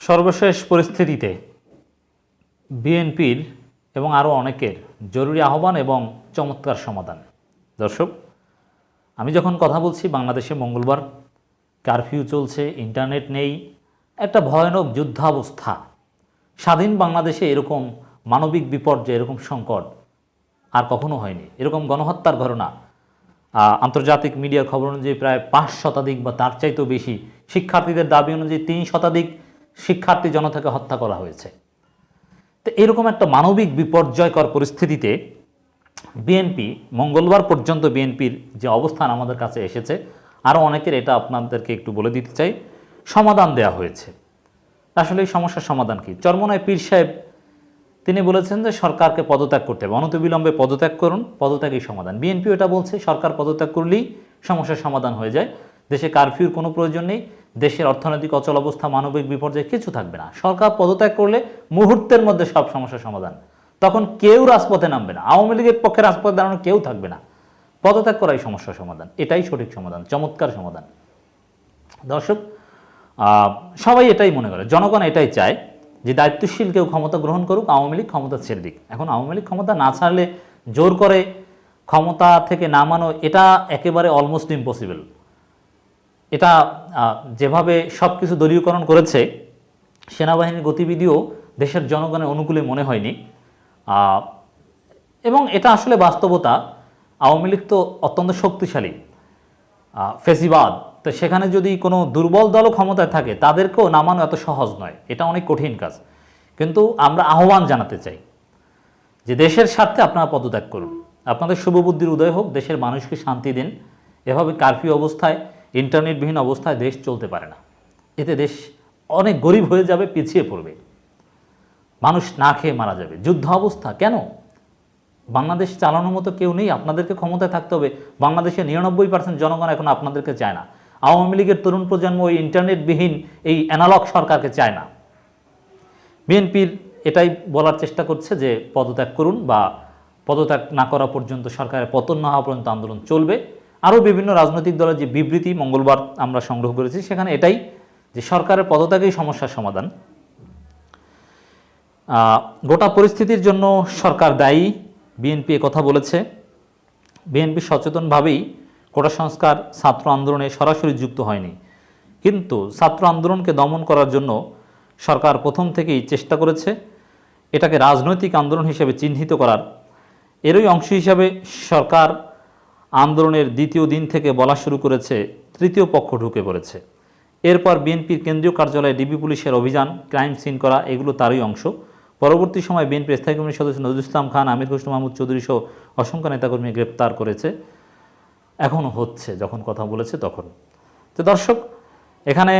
সর্বশেষ পরিস্থিতিতে বিএনপির এবং আরও অনেকের জরুরি আহ্বান এবং চমৎকার সমাধান। দর্শক, আমি যখন কথা বলছি বাংলাদেশে মঙ্গলবার, কারফিউ চলছে, ইন্টারনেট নেই, একটা ভয়ানক যুদ্ধাবস্থা। স্বাধীন বাংলাদেশে এরকম মানবিক বিপর্যয়, এরকম সংকট আর কখনো হয়নি। এরকম গণহত্যার ঘটনা আন্তর্জাতিক মিডিয়ার খবর অনুযায়ী প্রায় পাঁচ শতাধিক বা তার চাইতেও বেশি শিক্ষার্থীদের দাবি অনুযায়ী তিন শতাধিক শিক্ষার্থী জনতাকে হত্যা করা হয়েছে। তো এরকম একটা মানবিক বিপর্যয়কর পরিস্থিতিতে বিএনপি মঙ্গলবার পর্যন্ত বিএনপির যে অবস্থান আমাদের কাছে এসেছে আরও অনেকের এটা আপনাদেরকে একটু বলে দিতে চাই, সমাধান দেয়া হয়েছে। আসলে এই সমস্যার সমাধান কি? চরমনায় পীর সাহেব তিনি বলেছেন যে সরকারকে পদত্যাগ করতে হবে। অনতিবিলম্বে পদত্যাগ করুন, পদত্যাগই সমাধান। বিএনপি এটা বলছে, সরকার পদত্যাগ করলেই সমস্যার সমাধান হয়ে যায়। দেশে কারফিউর কোনো প্রয়োজন নেই। দেশের অর্থনৈতিক অচল অবস্থা, মানবিক বিপর্যয় কিছু থাকবে না। সরকার পদত্যাগ করলে মুহূর্তের মধ্যে সব সমস্যার সমাধান। তখন কেউ রাজপথে নামবে না। আওয়ামী লীগের পক্ষে রাজপথে দাঁড়ানো কেউ থাকবে না। পদত্যাগ করাই সমস্যার সমাধান। এটাই সঠিক সমাধান, চমৎকার সমাধান। দর্শক সবাই এটাই মনে করে। জনগণ এটাই চায় যে দায়িত্বশীল কেউ ক্ষমতা গ্রহণ করুক, আওয়ামী লীগ ক্ষমতা ছেড়ে দিক। এখন আওয়ামী লীগ ক্ষমতা না ছাড়লে জোর করে ক্ষমতা থেকে নামানো এটা একেবারে অলমোস্ট ইম্পসিবল এটা যেভাবে সব কিছু দলীয়করণ করেছে, সেনাবাহিনীর গতিবিধিও দেশের জনগণের অনুকূলে মনে হয়নি। এবং এটা আসলে বাস্তবতা, আওয়ামী লীগ তো অত্যন্ত শক্তিশালী ফেসিবাদ। তো সেখানে যদি কোনো দুর্বল দলও ক্ষমতায় থাকে, তাদেরকেও নামানো এত সহজ নয়, এটা অনেক কঠিন কাজ। কিন্তু আমরা আহ্বান জানাতে চাই যে দেশের স্বার্থে আপনারা পদত্যাগ করুন। আপনাদের শুভবুদ্ধির উদয় হোক, দেশের মানুষকে শান্তি দিন। এভাবে কারফিউ অবস্থায় ইন্টারনেটবিহীন অবস্থায় দেশ চলতে পারে না। এতে দেশ অনেক গরিব হয়ে যাবে, পিছিয়ে পড়বে। মানুষ না খেয়ে মারা যাবে। যুদ্ধ অবস্থা কেন? বাংলাদেশ চালানোর মতো কেউ নেই। আপনাদেরকে ক্ষমতায় থাকতে হবে। বাংলাদেশের নিরানব্বই পার্সেন্ট জনগণ এখন আপনাদেরকে চায় না। আওয়ামী লীগের তরুণ প্রজন্ম ওই ইন্টারনেটবিহীন এই অ্যানালগ সরকারকে চায় না। বিএনপির এটাই বলার চেষ্টা করছে যে, পদত্যাগ করুন বা পদত্যাগ না করা পর্যন্ত সরকারের পতন না হওয়া পর্যন্ত আন্দোলন চলবে। আরও বিভিন্ন রাজনৈতিক দলের যে বিবৃতি মঙ্গলবার আমরা সংগ্রহ করেছি, সেখানে এটাই যে সরকারের পদত্যাগই সমস্যার সমাধান। গোটা পরিস্থিতির জন্য সরকার দায়ী, বিএনপি কথা বলেছে। বিএনপি সচেতনভাবেই কোটা সংস্কার, ছাত্র আন্দোলনে সরাসরি যুক্ত হয়নি। কিন্তু ছাত্র আন্দোলনকে দমন করার জন্য সরকার প্রথম থেকেই চেষ্টা করেছে এটাকে রাজনৈতিক আন্দোলন হিসেবে চিহ্নিত করার। এরই অংশ হিসাবে সরকার আন্দোলনের দ্বিতীয় দিন থেকে বলা শুরু করেছে, তৃতীয় পক্ষ ঢুকে পড়েছে। এরপর বিএনপির কেন্দ্রীয় কার্যালয়ে ডিবি পুলিশের অভিযান, ক্রাইম সিন করা, এগুলো তারই অংশ। পরবর্তী সময় বিএনপির স্থায়ী কমিটির সদস্য নজরুল ইসলাম খান, আমির হোসেন মাহমুদ চৌধুরী সহ অসংখ্য নেতাকর্মী গ্রেপ্তার করেছে। এখনও হচ্ছে, যখন কথা বলেছে তখন। তো দর্শক, এখানে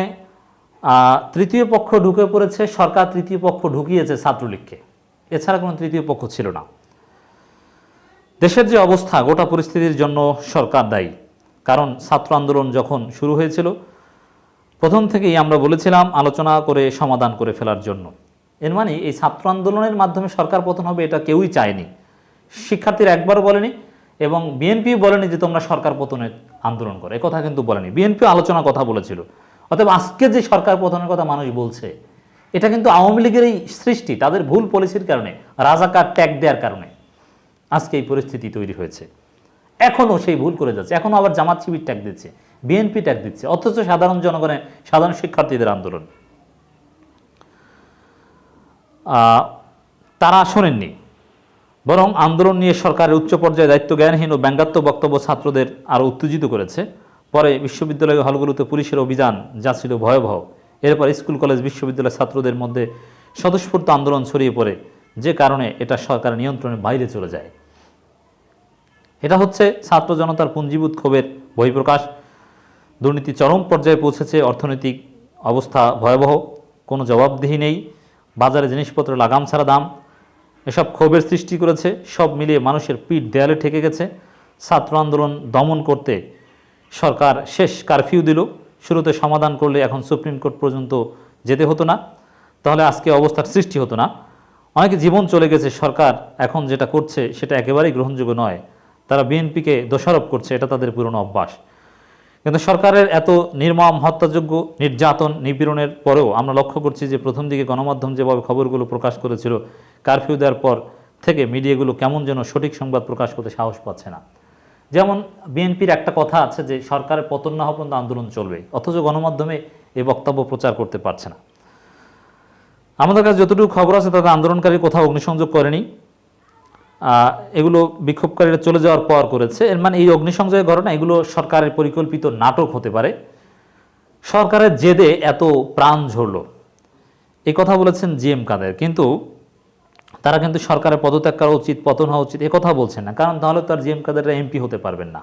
তৃতীয় পক্ষ ঢুকে পড়েছে, সরকার তৃতীয় পক্ষ ঢুকিয়েছে ছাত্রলীগকে। এছাড়া কোনো তৃতীয় পক্ষ ছিল না। দেশের যে অবস্থা, গোটা পরিস্থিতির জন্য সরকার দায়ী। কারণ ছাত্র আন্দোলন যখন শুরু হয়েছিল, প্রথম থেকেই আমরা বলেছিলাম আলোচনা করে সমাধান করে ফেলার জন্য। এর মানে এই ছাত্র আন্দোলনের মাধ্যমে সরকার পতন হবে এটা কেউই চায়নি। শিক্ষার্থীরা একবারও বলেনি এবং বিএনপিও বলেনি যে তোমরা সরকার পতনের আন্দোলন করে। কথা কিন্তু বলেনি। বিএনপিও আলোচনা কথা বলেছিল। অতএব আজকে যে সরকার পতনের কথা মানুষ বলছে, এটা কিন্তু আওয়ামী লীগেরই সৃষ্টি। তাদের ভুল পলিসির কারণে, রাজাকার ট্যাগ দেওয়ার কারণে। আজকে এই পরিস্থিতি তৈরি হয়েছে। এখনও সেই ভুল করে যাচ্ছে। এখনও আবার জামাত শিবির ট্যাগ দিচ্ছে, বিএনপি ট্যাগ দিচ্ছে, অথচ সাধারণ জনগণের, সাধারণ শিক্ষার্থীদের আন্দোলন। তারা শোনেননি, বরং আন্দোলন নিয়ে সরকারের উচ্চ পর্যায়ে দায়িত্ব জ্ঞানহীন ও ব্যঙ্গাত্মক বক্তব্য ছাত্রদের আরও উত্তেজিত করেছে। পরে বিশ্ববিদ্যালয় হলগুলোতে পুলিশের অভিযান যা ছিল ভয়াবহ। এরপর স্কুল, কলেজ, বিশ্ববিদ্যালয়ের ছাত্রদের মধ্যে স্বতঃস্ফূর্ত আন্দোলন ছড়িয়ে পড়ে, যে কারণে এটা সরকার নিয়ন্ত্রণের বাইরে চলে যায়। এটা হচ্ছে ছাত্র জনতার পুঞ্জীভূত ক্ষোভের বহিঃপ্রকাশ। দুর্নীতি চরম পর্যায়ে পৌঁছেছে, অর্থনৈতিক অবস্থা ভয়াবহ, কোনো জবাবদিহি নেই, বাজারে জিনিসপত্র লাগাম ছাড়া দাম। এসব ক্ষোভের সৃষ্টি করেছে, সব মিলিয়ে মানুষের পিঠ দেয়ালে ঠেকে গেছে। ছাত্র আন্দোলন দমন করতে সরকার শেষ কারফিউ দিল, শুরুতে সমাধান করলে এখন সুপ্রিম কোর্ট পর্যন্ত যেতে হতো না, তাহলে আজকে অবস্থার সৃষ্টি হতো না। অনেকে জীবন চলে গেছে, সরকার এখন যেটা করছে সেটা একেবারেই গ্রহণযোগ্য নয়। তারা বিএনপিকে দোষারোপ করছে, এটা তাদের পুরনো অভ্যাস। কিন্তু সরকারের এত নির্মম, হত্যাযোগ্য, নির্যাতন, নিপীড়নের পরেও আমরা লক্ষ্য করছি যে প্রথম দিকে গণমাধ্যম যেভাবে খবরগুলো প্রকাশ করেছিল, কারফিউ দেওয়ার পর থেকে মিডিয়াগুলো কেমন যেন সঠিক সংবাদ প্রকাশ করতে সাহস পাচ্ছে না। যেমন বিএনপির একটা কথা আছে যে, সরকারের পতন না হওয়া পর্যন্ত আন্দোলন চলবে, অথচ গণমাধ্যমে এই বক্তব্য প্রচার করতে পারছে না। আমাদের কাছে যতটুকু খবর আছে, তাতে আন্দোলনকারী কোথাও অগ্নিসংযোগ করেনি। এগুলো বিক্ষোভকারীরা চলে যাওয়ার পর করেছে। এর মানে এই অগ্নিসংযোগের ঘটনা, এগুলো সরকারের পরিকল্পিত নাটক হতে পারে। সরকারের জেদে এত প্রাণ ঝরল। এই কথা বলেছেন জি এম কাদের। কিন্তু তারা কিন্তু সরকারের পদত্যাগ করা উচিত, পতন হওয়া উচিত, এ কথা বলছেন না। কারণ তাহলে তো আর জি এম কাদেররা এমপি হতে পারবেন না।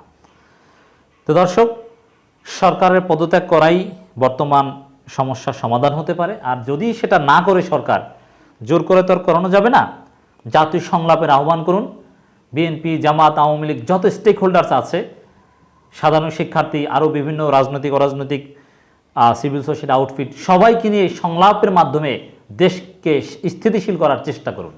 তো দর্শক, সরকারের পদত্যাগ করাই বর্তমান সমস্যার সমাধান হতে পারে। আর যদি সেটা না করে সরকার, জোর করে তো আর করানো যাবে না। জাতীয় সংলাপের আহ্বান করুন। বিএনপি জামাত, আওয়ামী লীগ, যত স্টেক হোল্ডার্স আছে, সাধারণ শিক্ষার্থী আরও বিভিন্ন রাজনৈতিক, অরাজনৈতিক সিভিল সোসাইটি আউটফিট সবাইকে নিয়ে সংলাপের মাধ্যমে দেশকে স্থিতিশীল করার চেষ্টা করুন।